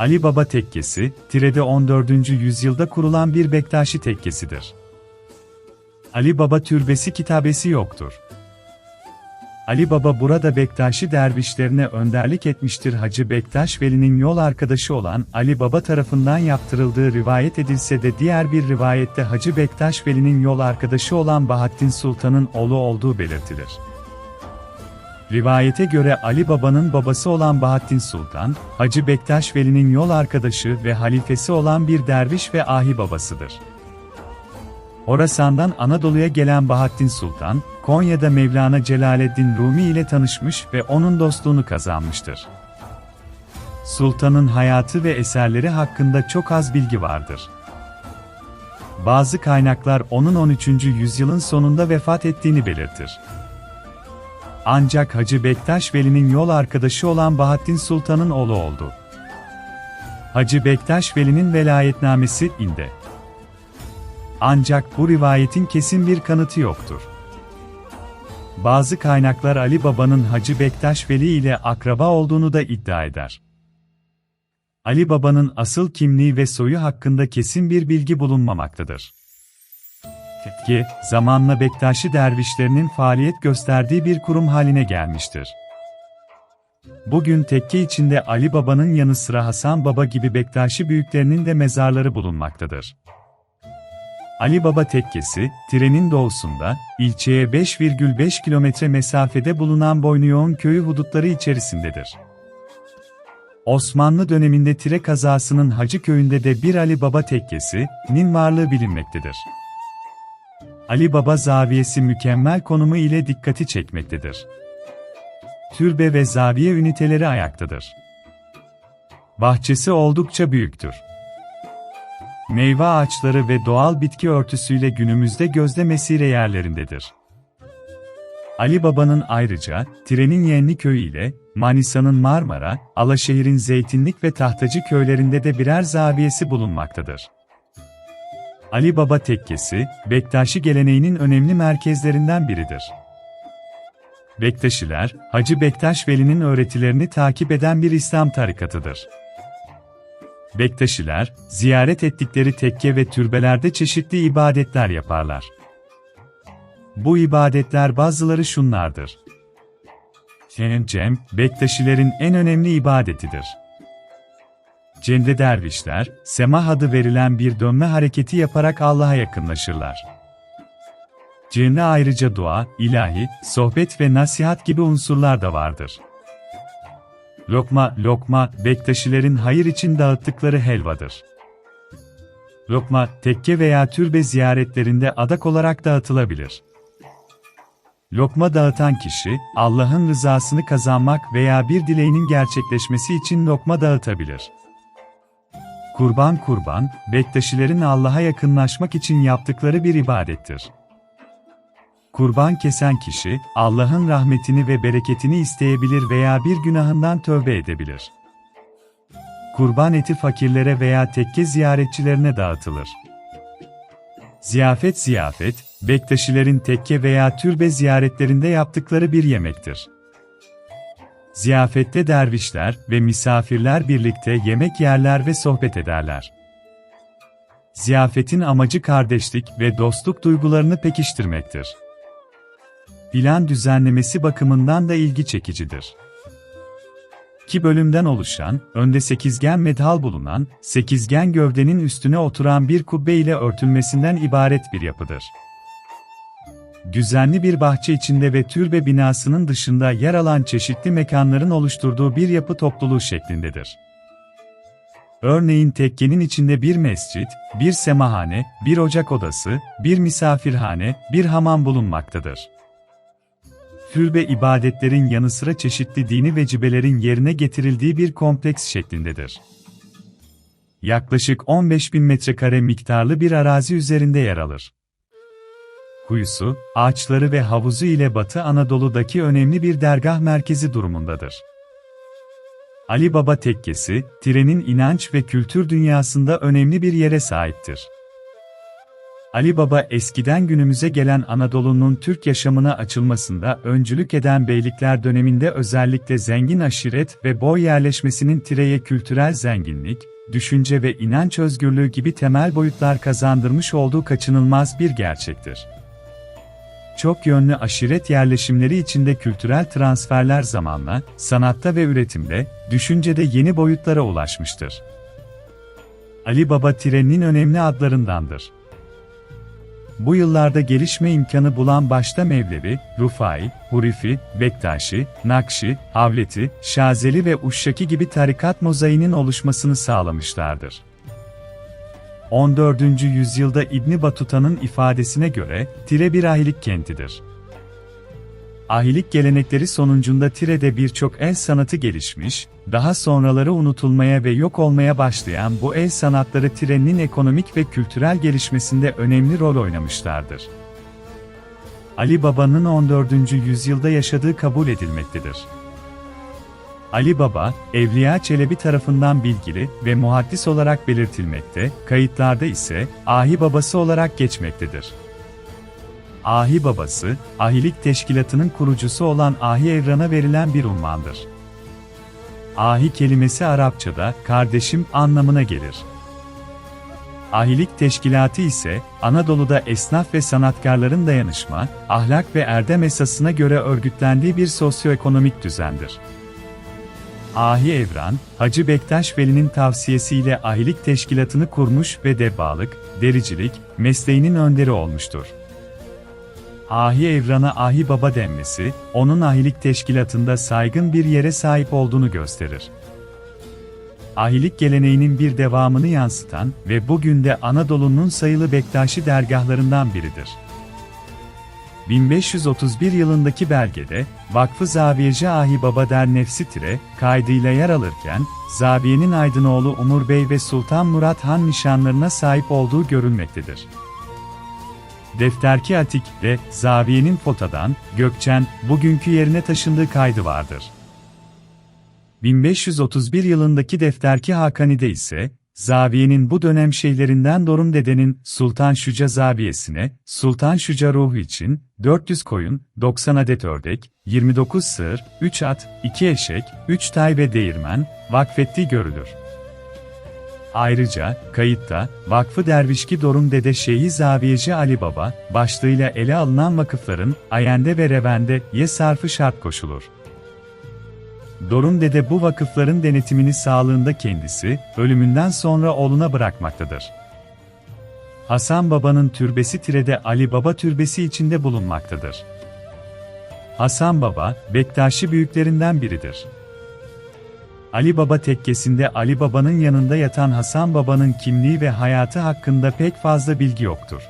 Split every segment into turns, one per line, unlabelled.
Ali Baba Tekkesi, Tire'de 14. yüzyılda kurulan bir Bektaşi tekkesidir. Ali Baba Türbesi kitabesi yoktur. Ali Baba burada Bektaşi dervişlerine önderlik etmiştir. Hacı Bektaş Veli'nin yol arkadaşı olan Ali Baba tarafından yaptırıldığı rivayet edilse de diğer bir rivayette Hacı Bektaş Veli'nin yol arkadaşı olan Bahattin Sultan'ın oğlu olduğu belirtilir. Rivayete göre Ali Baba'nın babası olan Bahattin Sultan, Hacı Bektaş Veli'nin yol arkadaşı ve halifesi olan bir derviş ve ahi babasıdır. Horasan'dan Anadolu'ya gelen Bahattin Sultan, Konya'da Mevlana Celaleddin Rumi ile tanışmış ve onun dostluğunu kazanmıştır. Sultan'ın hayatı ve eserleri hakkında çok az bilgi vardır. Bazı kaynaklar onun 13. yüzyılın sonunda vefat ettiğini belirtir. Ancak Hacı Bektaş Veli'nin yol arkadaşı olan Bahattin Sultan'ın oğlu oldu. Hacı Bektaş Veli'nin velayetnamesi inde. Ancak bu rivayetin kesin bir kanıtı yoktur. Bazı kaynaklar Ali Baba'nın Hacı Bektaş Veli ile akraba olduğunu da iddia eder. Ali Baba'nın asıl kimliği ve soyu hakkında kesin bir bilgi bulunmamaktadır. Tekke, zamanla Bektaşi dervişlerinin faaliyet gösterdiği bir kurum haline gelmiştir. Bugün tekke içinde Ali Baba'nın yanı sıra Hasan Baba gibi Bektaşi büyüklerinin de mezarları bulunmaktadır. Ali Baba Tekkesi, Tire'nin doğusunda, ilçeye 5,5 kilometre mesafede bulunan Boynuyoğun köyü hudutları içerisindedir. Osmanlı döneminde Tire kazasının Hacı köyünde de bir Ali Baba Tekkesi'nin varlığı bilinmektedir. Ali Baba zaviyesi mükemmel konumu ile dikkati çekmektedir. Türbe ve zaviye üniteleri ayaktadır. Bahçesi oldukça büyüktür. Meyve ağaçları ve doğal bitki örtüsüyle günümüzde gözde mesire yerlerindedir. Ali Baba'nın ayrıca, Tire'nin Yenli köyü ile, Manisa'nın Marmara, Alaşehir'in Zeytinlik ve Tahtacı köylerinde de birer zaviyesi bulunmaktadır. Ali Baba Tekkesi, Bektaşi geleneğinin önemli merkezlerinden biridir. Bektaşiler, Hacı Bektaş Veli'nin öğretilerini takip eden bir İslam tarikatıdır. Bektaşiler, ziyaret ettikleri tekke ve türbelerde çeşitli ibadetler yaparlar. Bu ibadetler bazıları şunlardır. Cem, Cem, Bektaşilerin en önemli ibadetidir. Cem'de dervişler, semah adı verilen bir dönme hareketi yaparak Allah'a yakınlaşırlar. Cem'de ayrıca dua, ilahi, sohbet ve nasihat gibi unsurlar da vardır. Lokma, lokma, Bektaşilerin hayır için dağıttıkları helvadır. Lokma, tekke veya türbe ziyaretlerinde adak olarak dağıtılabilir. Lokma dağıtan kişi, Allah'ın rızasını kazanmak veya bir dileğinin gerçekleşmesi için lokma dağıtabilir. Kurban kurban, Bektaşilerin Allah'a yakınlaşmak için yaptıkları bir ibadettir. Kurban kesen kişi, Allah'ın rahmetini ve bereketini isteyebilir veya bir günahından tövbe edebilir. Kurban eti fakirlere veya tekke ziyaretçilerine dağıtılır. Ziyafet ziyafet, Bektaşilerin tekke veya türbe ziyaretlerinde yaptıkları bir yemektir. Ziyafette dervişler ve misafirler birlikte yemek yerler ve sohbet ederler. Ziyafetin amacı kardeşlik ve dostluk duygularını pekiştirmektir. Plan düzenlemesi bakımından da ilgi çekicidir. İki bölümden oluşan, önde sekizgen medhal bulunan, sekizgen gövdenin üstüne oturan bir kubbe ile örtülmesinden ibaret bir yapıdır. Düzenli bir bahçe içinde ve türbe binasının dışında yer alan çeşitli mekanların oluşturduğu bir yapı topluluğu şeklindedir. Örneğin tekkenin içinde bir mescit, bir semahane, bir ocak odası, bir misafirhane, bir hamam bulunmaktadır. Türbe ibadetlerin yanı sıra çeşitli dini vecibelerin yerine getirildiği bir kompleks şeklindedir. Yaklaşık 15 bin metrekare miktarlı bir arazi üzerinde yer alır kuyusu, ağaçları ve havuzu ile Batı Anadolu'daki önemli bir dergah merkezi durumundadır. Ali Baba Tekkesi, Tire'nin inanç ve kültür dünyasında önemli bir yere sahiptir. Ali Baba eskiden günümüze gelen Anadolu'nun Türk yaşamına açılmasında öncülük eden beylikler döneminde özellikle zengin aşiret ve boy yerleşmesinin tireye kültürel zenginlik, düşünce ve inanç özgürlüğü gibi temel boyutlar kazandırmış olduğu kaçınılmaz bir gerçektir. Çok yönlü aşiret yerleşimleri içinde kültürel transferler zamanla, sanatta ve üretimde, düşüncede yeni boyutlara ulaşmıştır. Ali Baba trenin önemli adlarındandır. Bu yıllarda gelişme imkanı bulan başta Mevlevi, Rufai, Hurifi, Bektaşi, Nakşi, Havleti, Şazeli ve Uşşaki gibi tarikat mozaiğinin oluşmasını sağlamışlardır. 14. yüzyılda İbni Batuta'nın ifadesine göre, Tire bir ahilik kentidir. Ahilik gelenekleri sonucunda Tire'de birçok el sanatı gelişmiş, daha sonraları unutulmaya ve yok olmaya başlayan bu el sanatları Tire'nin ekonomik ve kültürel gelişmesinde önemli rol oynamışlardır. Ali Baba'nın 14. yüzyılda yaşadığı kabul edilmektedir. Ali Baba, Evliya Çelebi tarafından bilgili ve muhaddis olarak belirtilmekte, kayıtlarda ise Ahi Babası olarak geçmektedir. Ahi Babası, Ahilik Teşkilatı'nın kurucusu olan Ahi Evran'a verilen bir unvandır. Ahi kelimesi Arapçada kardeşim anlamına gelir. Ahilik Teşkilatı ise Anadolu'da esnaf ve sanatkarların dayanışma, ahlak ve erdem esasına göre örgütlendiği bir sosyoekonomik düzendir. Ahi Evran, Hacı Bektaş Veli'nin tavsiyesiyle ahilik teşkilatını kurmuş ve debbalık, dericilik, mesleğinin önderi olmuştur. Ahi Evran'a Ahi Baba denmesi, onun ahilik teşkilatında saygın bir yere sahip olduğunu gösterir. Ahilik geleneğinin bir devamını yansıtan ve bugün de Anadolu'nun sayılı Bektaşi dergahlarından biridir. 1531 yılındaki belgede, Vakfı Zaviyeci Ahi Baba Der Nefsi Tire, kaydıyla yer alırken, Zaviye'nin Aydınoğlu Umur Bey ve Sultan Murat Han nişanlarına sahip olduğu görülmektedir. Defterki Atik'te, Zaviye'nin Fota'dan, Gökçen, bugünkü yerine taşındığı kaydı vardır. 1531 yılındaki Defterki Hakani'de ise, Zaviye'nin bu dönem şeylerinden Dorum Dede'nin Sultan Şuca Zaviyesi'ne, Sultan Şuca ruhu için 400 koyun, 90 adet ördek, 29 sığır, 3 at, 2 eşek, 3 tay ve değirmen vakfettiği görülür. Ayrıca, kayıtta, Vakfı Dervişki Dorum Dede Şeyhi Zaviyeci Ali Baba, başlığıyla ele alınan vakıfların, Ayende ve Revende, ye sarfı şart koşulur. Dorum Dede bu vakıfların denetimini sağlığında kendisi, ölümünden sonra oğluna bırakmaktadır. Hasan Baba'nın türbesi Tire'de Ali Baba türbesi içinde bulunmaktadır. Hasan Baba, Bektaşi büyüklerinden biridir. Ali Baba tekkesinde Ali Baba'nın yanında yatan Hasan Baba'nın kimliği ve hayatı hakkında pek fazla bilgi yoktur.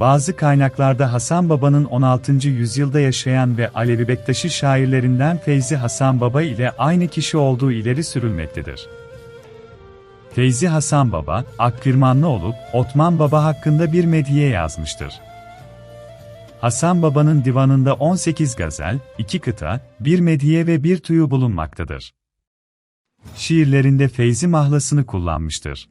Bazı kaynaklarda Hasan Baba'nın 16. yüzyılda yaşayan ve Alevi Bektaşi şairlerinden Feyzi Hasan Baba ile aynı kişi olduğu ileri sürülmektedir. Feyzi Hasan Baba, Akkırmanlı olup, Otman Baba hakkında bir mediye yazmıştır. Hasan Baba'nın divanında 18 gazel, 2 kıta, bir mediye ve bir tuyu bulunmaktadır. Şiirlerinde Feyzi mahlasını kullanmıştır.